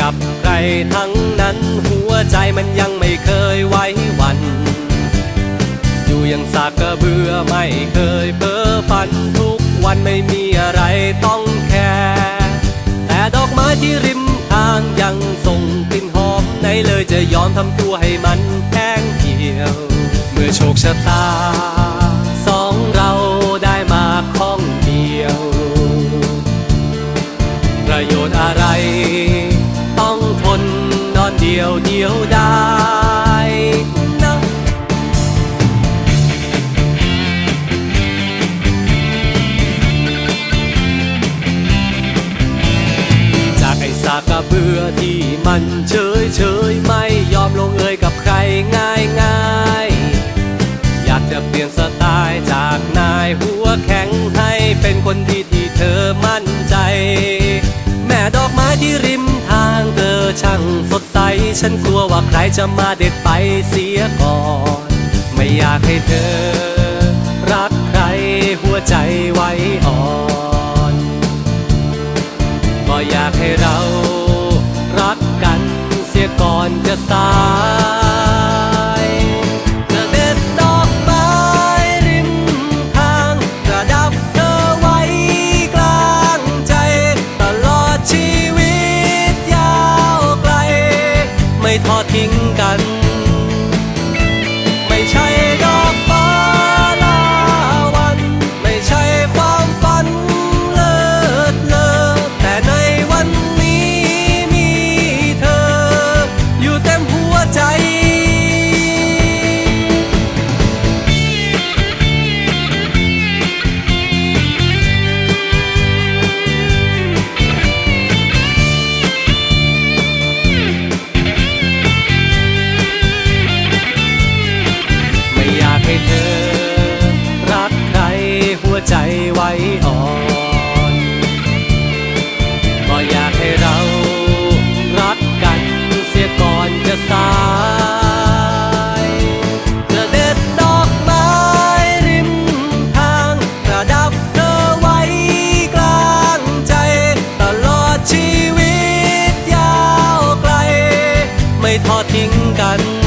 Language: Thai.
กับใครทั้งนั้นหัวใจมันยังไม่เคยไว อยู่อยังสากกระเบือไม่เคยเพ้อฝันทุกวันไม่มีอะไรต้องแคร์แต่ดอกไม้ที่ริมทางยังส่งกลิ่นหอมไหนเลยจะยอมทำตัวให้มันแห้งเหี่ยว เมื่อโชคชะตา สองเราได้มาข้องเดียว ประโยชน์อะไร ต้องทนนอนเดียวเดียวได้ ไอ้สากกระเบือที่มันเฉยเฉยไม่ยอมลงเอยกับใครง่ายง่ายอยากจะเปลี่ยนสไตล์จากนายหัวแข็งให้เป็นคนดีที่เธอมั่นใจ แม่ดอกไม้ที่ริมทางเธอช่างสดใส ฉันกลัวว่าใครจะมาเด็ดไปเสียก่อน ไม่อยากให้เธอ จะสายจะเด็ดดอกไม้ริมทางกระดับเธอไว้กลางใจ ตลอดชีวิตยาวไกล ไม่ทอดทิ้งกัน ไม่ทอดทิ้งกัน